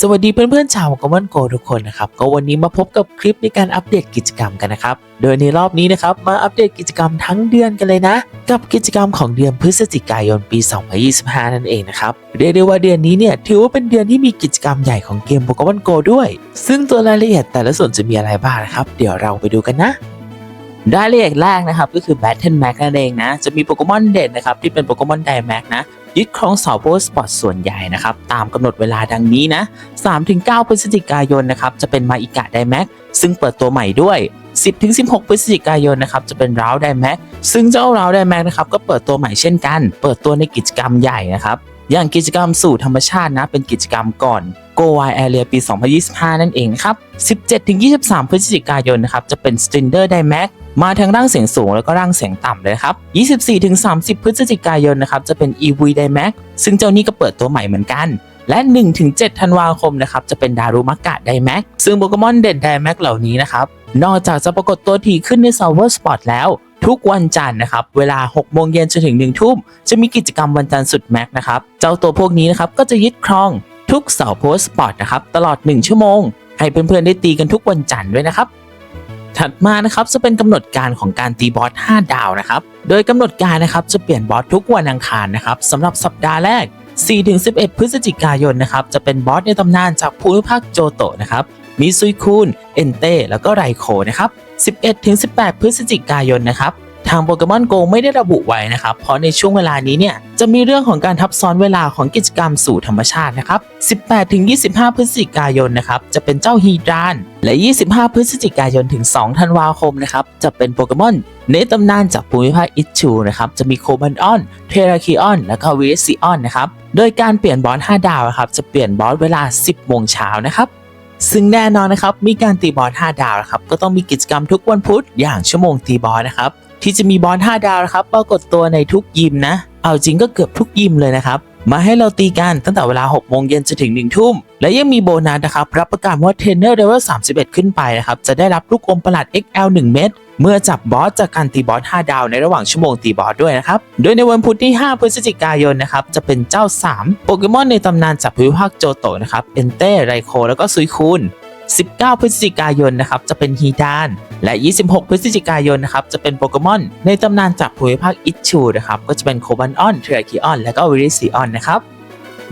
สวัสดีเพื่อนๆชาวกมอนโกทุกคนนะครับก็วันนี้มาพบกับคลิปในการอัปเดตกิจกรรมกันนะครับ โดยในรอบนี้นะครับมาอัปเดตกิจกรรมทั้งเดือนกันเลยนะ กับกิจกรรมของเดือนพฤศจิกายนปี 2025 นั่นเองนะครับเรียกได้ว่าเดือนนี้เนี่ยถือว่าเป็นเดือนที่มีกิจกรรมใหญ่ของเกมโปเกมอนโกด้วย ซึ่งตัวรายละเอียดแต่ละส่วนจะมีอะไรบ้างนะครับ เดี๋ยวเราไปดูกันนะรายละเอียดแรกนะครับก็คือ Battle Max นั่นเองนะ จะมีโปเกมอนเด่นนะครับที่เป็นโปเกมอนไดแม็กนะ ยึดครองเสาโบสปอร์ตส่วนใหญ่นะครับตามกำหนดเวลาดังนี้นะ 3-9 พฤศจิกายนนะครับจะเป็นมาอิกะไดแม็กซึ่งเปิดตัวใหม่ด้วย 10-16 พฤศจิกายนนะครับจะเป็นราวไดแม็กซึ่งเจ้าราวไดแม็กนะครับก็เปิดตัวใหม่เช่นกัน เปิดตัวในกิจกรรมใหญ่นะครับอย่างกิจกรรมสู่ธรรมชาตินะเป็นกิจกรรมก่อน Go Wild Area ปี 2025 นั่นเองครับ 17-23 พฤศจิกายนนะครับ จะเป็น Strinder d i m a x มาทั้งร่างเสียงสูงแล้วก็ร่างเสียงต่ำเลยครับ 24-30 พฤศจิกายนนะครับ จะเป็น EV d i m a x ซึ่งเจ้านี้ก็เปิดตัวใหม่เหมือนกัน และ 1-7 ธันวาคมนะครับ จะเป็นดารุมักกะไดแม็กซึ่งโปเกมอนเด่นไดแม็กเหล่านี้นะครับ นอกจากจะปรากฏตัวถี่ขึ้นใน Silver Spot แล้วทุกวันจันทร์นะครับ เวลา 6 โมงเย็นจนถึง 1 ทุ่ม จะมีกิจกรรมวันจันทร์สุดแม็กนะครับ เจ้าตัวพวกนี้นะครับ ก็จะยึดครอง ทุกเสาร์โพสต์สปอร์ตนะครับตลอด 1 ชั่วโมง ให้เพื่อนๆได้ตีกันทุกวันจันทร์ด้วยนะครับ ถัดมานะครับจะเป็นกำหนดการของการตีบอส 5 ดาวนะครับ โดยกำหนดการนะครับจะเปลี่ยนบอสทุกวันอังคารนะครับสำหรับสัปดาห์แรก 4-11 พฤศจิกายนนะครับจะเป็นบอสในตำนานจากภูมิภาคโจโตะนะครับมีซุยคูนเอนเต้แล้วก็ไรโคนะครับ 11-18 พฤศจิกายนนะครับ ทางโปเกมอนโกไม่ได้ระบุไว้นะครับ เพราะในช่วงเวลานี้เนี่ยจะมีเรื่องของการทับซ้อนเวลาของกิจกรรมสู่ธรรมชาตินะครับ 18-25 พฤศจิกายนนะครับจะเป็นเจ้าฮีดราน และ 25 พฤศจิกายนถึง 2 ธันวาคมนะครับจะเป็นโปเกมอนในตำนานจากภูมิภาคอิชูนะครับจะมีโคบันออน เทราคิออน และก็วิซิออนนะครับโดยการเปลี่ยนบอส5ดาวนะครับจะเปลี่ยนบอสเวลา 10โมงเช้านะครับซึ่งแน่นอนนะครับ มีการตีบอล5ดาวนะครับ ก็ต้องมีกิจกรรมทุกวันพุธอย่างชั่วโมงตีบอลนะครับ ที่จะมีบอล5ดาวนะครับปรากฏตัวในทุกยิมนะ เอาจริงก็เกือบทุกยิมเลยนะครับ มาให้เราตีกันตั้งแต่เวลา 6 โมงเย็นจนถึง 1 ทุ่ม และยังมีโบนัสนะครับ รับประกันว่าเทรนเนอร์เลเวล31 ขึ้นไปนะครับ จะได้รับลูกอมประหลาด XL 1 เม็ดเมื่อจับบอสจากการตีบอส 5 ดาวในระหว่างชั่วโมงตีบอสด้วยนะครับ โดยในวันพุธที่ 5 พฤศจิกายนนะครับ จะเป็นเจ้า 3 โปเกมอนในตำนานจากภูมิภาคโจโตะนะครับ เอนเต้ ไรโค แล้วก็ซุยคูน 19 พฤศจิกายนนะครับจะเป็นฮีดาน และ 26 พฤศจิกายนนะครับจะเป็นโปเกมอนในตำนานจากภูมิภาคอิชูนะครับก็จะเป็นโคบันออนเทรคิออนและก็วิริซิออนนะครับ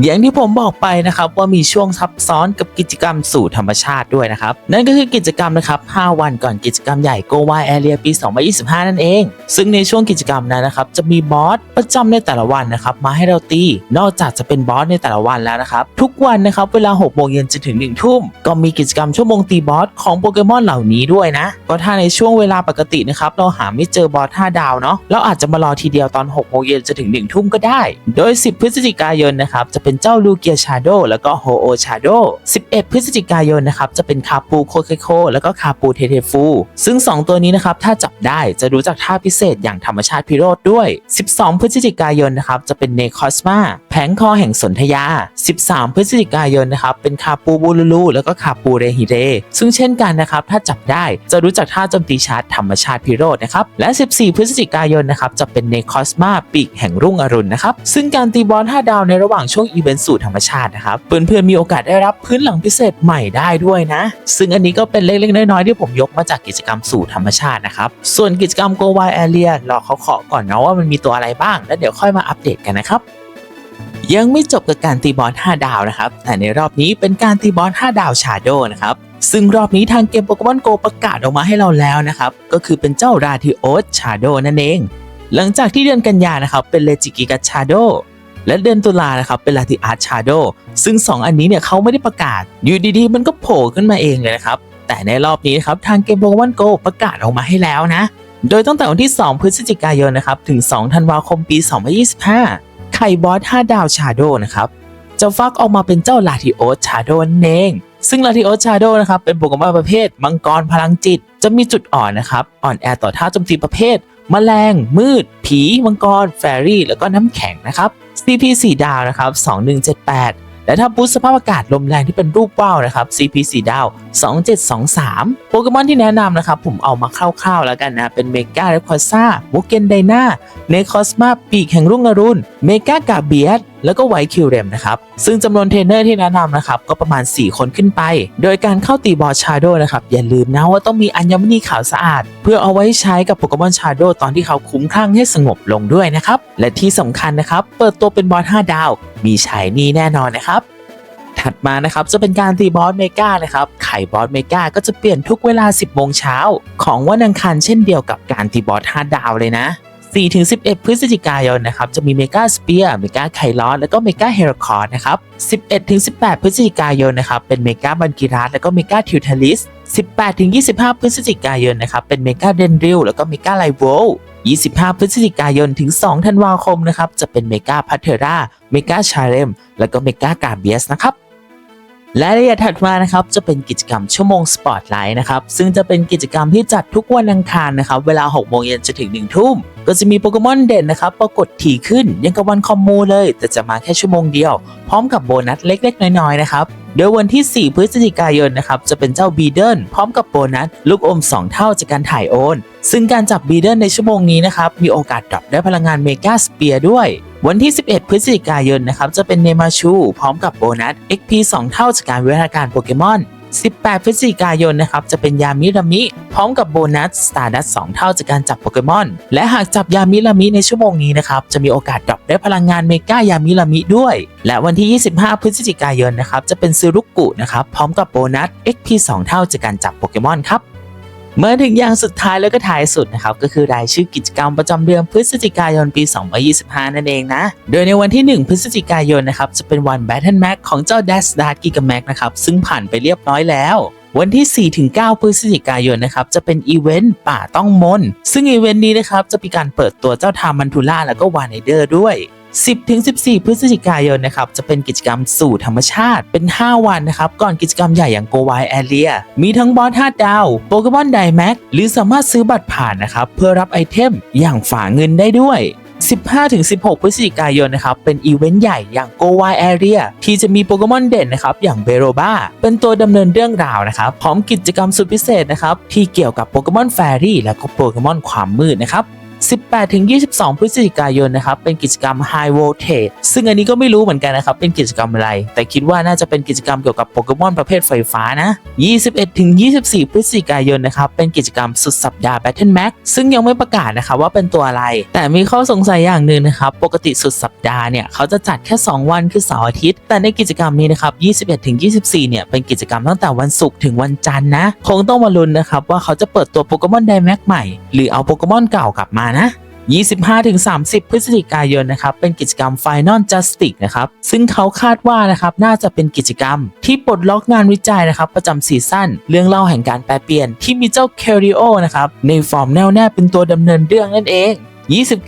อย่างที่ผมบอกไปนะครับว่ามีช่วงซับซ้อนกับกิจกรรมสู่ธรรมชาติด้วยนะครับ นั่นก็คือกิจกรรมนะครับ 5 วันก่อนกิจกรรมใหญ่ Go Wild Area ปี 2025 นั่นเอง ซึ่งในช่วงกิจกรรมนั้นนะครับ จะมีบอสประจำในแต่ละวันนะครับ มาให้เราตี นอกจากจะเป็นบอสในแต่ละวันแล้วนะครับ ทุกวันนะครับเวลา 6 โมงเย็นจนถึง 1 ทุ่ม ก็มีกิจกรรมชั่วโมงตีบอสของโปเกมอนเหล่านี้ด้วยนะก็ถ้าในช่วงเวลาปกตินะครับเราหาไม่เจอบอส5ดาวเนาะเราอาจจะมารอทีเดียวตอน6โมงเย็นจนถึง1ทุ่มก็ได้ โดย 10 พฤศจิกายนนะครับจะเป็นเจ้าลูเกียชาโดแล้วก็โฮโอชาโด11 พฤศจิกายนนะครับจะเป็นคาปูโคเคโค แล้วก็คาปูเทเทฟู ซึ่ง 2 ตัวนี้นะครับถ้าจับได้จะรู้จักท่าพิเศษอย่างธรรมชาติพิโรธด้วย 12 พฤศจิกายนนะครับจะเป็นเนคอสมาแผงคอแห่งสนธยา 13 พฤศจิกายนนะครับเป็นคาปูบูลูลูแล้วก็คาปูเรฮิเรซึ่งเช่นกันนะครับถ้าจับได้จะรู้จักท่าโจมตีชาร์จธรรมชาติพิโรธนะครับและ 14 พฤศจิกายนนะครับจะเป็นเนคอสมาปีกแห่งรุ่งอรุณนะครับซึ่งการตีบอล5ดาวในระหว่างช่วงอีเวนต์สู่ธรรมชาตินะครับเพื่อนๆมีโอกาสได้รับพื้นหลังพิเศษใหม่ได้ด้วยนะ ซึ่งอันนี้ก็เป็นเล็กๆน้อยๆที่ผมยกมาจากกิจกรรมสู่ธรรมชาตินะครับ ส่วนกิจกรรม Go Wild Area รอเขาเขอก่อนนะว่ามันมีตัวอะไรบ้าง แล้วเดี๋ยวค่อยมาอัปเดตกันนะครับยังไม่จบกับการตีบอล5ดาวนะครับ แต่ในรอบนี้เป็นการตีบอล5ดาวชาโดนะครับ ซึ่งรอบนี้ทางเกมโปเกมอนโกประกาศออกมาให้เราแล้วนะครับ ก็คือเป็นเจ้าราทิโอสชาโดนั่นเอง หลังจากที่เดือนกันยานะครับ เป็นเลจิกิกาชาโด และเดือนตุลานะครับเป็นลาติอาร์ชาโดซึ่ง 2 อันนี้เนี่ยเขาไม่ได้ประกาศ อยู่ดีๆ มันก็โผล่ขึ้นมาเองเลยนะครับ แต่ในรอบนี้นะครับทางเกมโปเกมอนโกประกาศออกมาให้แล้วนะ โดยตั้งแต่วันที่ 2 พฤศจิกายนนะครับถึง 2 ธันวาคมปี 2025 ไข่บอส 5 ดาวชาโดนะครับจะฟักออกมาเป็นเจ้าลาทิโอสชาโดนั่นเอง ซึ่งลาทิโอสชาโดนะครับเป็นโปเกมอนประเภทมังกรพลังจิต จะมีจุดอ่อนนะครับอ่อนแอต่อท่าโจมตีประเภทแมลง มืด ผี มังกร แฟรี่ แล้วก็น้ำแข็งนะครับ CP 4 ดาวนะครับ 2178 และถ้าบูสสภาพอากาศลมแรงที่เป็นรูปว่าวนะครับ CP 4ดาว 2723 โปเกมอนที่แนะนำนะครับ ผมเอามาคร่าวๆแล้วกันนะ เป็นเมกาเรคอซ่าโมเกนไดนาเนคอสมาปีกแห่งรุ่งอรุณ เมกากาเบียสแล้วก็ไวคิวเรมนะครับ ซึ่งจำนวนเทรนเนอร์ที่แนะนำนะครับ ก็ประมาณ 4 คนขึ้นไป โดยการเข้าตีบอสชาโดนะครับ อย่าลืมนะว่าต้องมีอัญมณีขาวสะอาด เพื่อเอาไว้ใช้กับโปเกมอนชาโดตอนที่เขาคุ้มคลั่งให้สงบลงด้วยนะครับ และที่สำคัญนะครับ เปิดตัวเป็นบอส5ดาว มีชายนี่แน่นอนนะครับ ถัดมานะครับจะเป็นการตีบอสเมกานะครับ ไข่บอสเมกาก็จะเปลี่ยนทุกเวลา 10โมงเช้าของวันอังคารเช่นเดียวกับการตีบอส5ดาวเลยนะ4-11 พฤศจิกายนนะครับจะมีเมกาสเปียร์เมกาไคลอสแล้วก็เมกาเฮรคอร์นะครับ 11-18 พฤศจิกายนนะครับเป็นเมกาบันกิรัสแล้วก็เมกาทิวทาลิส 18-25 พฤศจิกายนนะครับเป็นเมกาเดนริลแล้วก็เมกาไลโว 25 พฤศจิกายนถึง 2 ธันวาคมนะครับ จะเป็นเมกาพัทเทราเมกาชาเรมแล้วก็เมกากาเบียสนะครับและระยะถัดมานะครับจะเป็นกิจกรรมชั่วโมงสปอตไลท์นะครับซึ่งจะเป็นกิจกรรมที่จัดทุกวันอังคารนะครับเวลา 6 โมงเย็นจนถึง 1 ทุ่ม ก็จะมีโปเกมอนเด่นนะครับปรากฏถี่ขึ้นยังกับวันคอมมูเลย แต่จะมาแค่ชั่วโมงเดียว พร้อมกับโบนัสเล็กๆ น้อยๆนะครับ โดยวันที่ 4 พฤศจิกายนนะครับจะเป็นเจ้าบีเดิลพร้อมกับโบนัสลูกอม 2 เท่าจากการถ่ายโอน ซึ่งการจับบีเดิลในชั่วโมงนี้นะครับมีโอกาสดรอปได้พลังงานเมกาสเปียร์ด้วย วันที่ 11 พฤศจิกายนนะครับจะเป็นเนมาชู พร้อมกับโบนัส XP 2 เท่าจากการวิวัฒนาการโปเกมอน 18 พฤศจิกายนนะครับจะเป็นยามิรามิ พร้อมกับโบนัสสตาร์ดัส2เท่าจากการจับโปเกมอน และหากจับยามิรามิในชั่วโมงนี้นะครับจะมีโอกาสดรอปได้พลังงานเมกายามิรามิด้วย และวันที่ 25 พฤศจิกายนนะครับจะเป็นซูรุกุนะครับพร้อมกับโบนัส XP 2 เท่าจากการจับโปเกมอนครับ เมื่อถึงอย่างสุดท้ายแล้วก็ท้ายสุดนะครับก็คือรายชื่อกิจกรรมประจำเดือนพฤศจิกายนปี 2025 นั่นเองนะ โดยในวันที่ 1 พฤศจิกายนนะครับจะเป็นวัน Battle Max ของเจ้า Dash Dart Giga Max นะครับซึ่งผ่านไปเรียบร้อยแล้ววันที่ 4-9 พฤศจิกายนนะครับจะเป็นอีเวนต์ป่าต้องมน ซึ่งอีเวนต์นี้นะครับจะมีการเปิดตัวเจ้าทามันทูล่าแล้วก็วานไนเดอร์ด้วย 10-14 พฤศจิกายนนะครับจะเป็นกิจกรรมสู่ธรรมชาติเป็น 5 วันนะครับ ก่อนกิจกรรมใหญ่อย่างโกวายแอเรียมีทั้งบอส5ดาว โปเกมอนไดแม็กหรือสามารถซื้อบัตรผ่านนะครับ เพื่อรับไอเทมอย่างฝาเงินได้ด้วย 15-16 พฤศจิกายนนะครับ เป็นอีเวนต์ใหญ่อย่าง Go Wild Area ที่จะมีโปเกมอนเด่นนะครับ อย่างเบโรบ้าเป็นตัวดำเนินเรื่องราวนะครับ พร้อมกิจกรรมสุดพิเศษนะครับ ที่เกี่ยวกับโปเกมอนแฟรี่และก็โปเกมอนความมืดนะครับ 18-22 พฤศจิกายนนะครับ เป็นกิจกรรม High Voltage ซึ่งอันนี้ก็ไม่รู้เหมือนกันนะครับ เป็นกิจกรรมอะไร แต่คิดว่าน่าจะเป็นกิจกรรมเกี่ยวกับโปเกมอนประเภทไฟฟ้านะ 21-24 พฤศจิกายนนะครับ เป็นกิจกรรมสุดสัปดาห์ Battle Max ซึ่งยังไม่ประกาศนะครับว่าเป็นตัวอะไร แต่มีข้อสงสัยอย่างหนึ่งนะครับ ปกติสุดสัปดาห์เนี่ยเขาจะจัดแค่ 2 วันคือเสาร์อาทิตย์ แต่ในกิจกรรมนี้นะครับ 21-24 เนี่ย เป็นกิจกรรมตั้งแต่วันศุกร์ถึงวันจันทร์นะ คงต้องมาลุ้นนะครับว่าเขาจะเปิดตัวโปเกมอนไดแม็กใหม่ หรือเอาโปเกมอนเก่ากลับมานะ 25-30 พฤศจิกายนนะครับเป็นกิจกรรม Final Justice นะครับซึ่งเขาคาดว่านะครับน่าจะเป็นกิจกรรม ที่ปลดล็อกงานวิจัยนะครับประจำซีซั่นเรื่องเล่าแห่งการแปลเปลี่ยนที่มีเจ้าเคริโอนะครับในฟอร์มแน่วแน่เป็นตัวดำเนินเรื่องนั่นเอง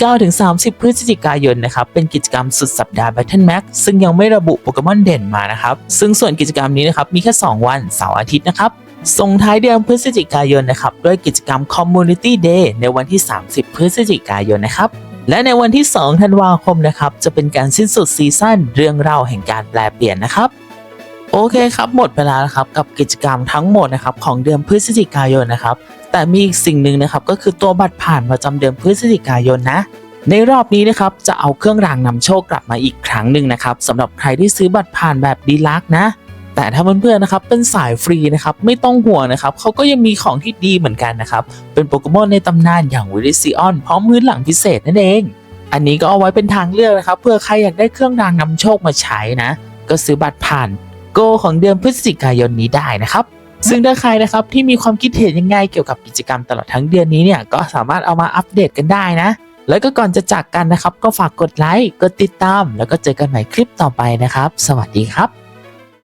29-30 พฤศจิกายนนะครับเป็นกิจกรรมสุดสัปดาห์ Battle Max ซึ่งยังไม่ระบุโปเกมอนเด่นมานะครับซึ่งส่วนกิจกรรมนี้นะครับมีแค่ 2 วันเสาร์อาทิตย์นะครับ ส่งท้ายเดือนพฤศจิกายนนะครับด้วยกิจกรรม Community Day ในวันที่ 30 พฤศจิกายนนะครับ และในวันที่ 2 ธันวาคมนะครับ จะเป็นการสิ้นสุดซีซั่นเรื่องเล่าแห่งการแปลเปลี่ยนนะครับ โอเคครับ หมดเวลาแล้วครับกับกิจกรรมทั้งหมดนะครับของเดือนพฤศจิกายนนะครับ แต่มีอีกสิ่งหนึ่งนะครับก็คือตัวบัตรผ่านประจำเดือนพฤศจิกายนนะในรอบนี้นะครับจะเอาเครื่องรางนำโชคกลับมาอีกครั้งหนึ่งนะครับสำหรับใครที่ซื้อบัตรผ่านแบบดีลักนะ แต่ถ้าเพื่อนๆนะครับเป็นสายฟรีนะครับไม่ต้องห่วงนะครับเขาก็ยังมีของที่ดีเหมือนกันนะครับเป็นโปเกมอนในตำนานอย่างวิลิซิออนพร้อมพื้นหลังพิเศษนั่นเอง อันนี้ก็เอาไว้เป็นทางเลือกนะครับเพื่อใครอยากได้เครื่องรางนำโชคมาใช้นะ ก็ซื้อบัตรผ่านโกของเดือนพฤศจิกายนนี้ได้นะครับซึ่งถ้าใครนะครับที่มีความคิดเห็นยังไงเกี่ยวกับกิจกรรมตลอดทั้งเดือนนี้เนี่ยก็สามารถเอามาอัปเดตกันได้นะ แล้วก็ก่อนจะจากกันนะครับ ก็ฝากกดไลค์กดติดตาม แล้วก็เจอกันใหม่คลิปต่อไปนะครับ สวัสดีครับ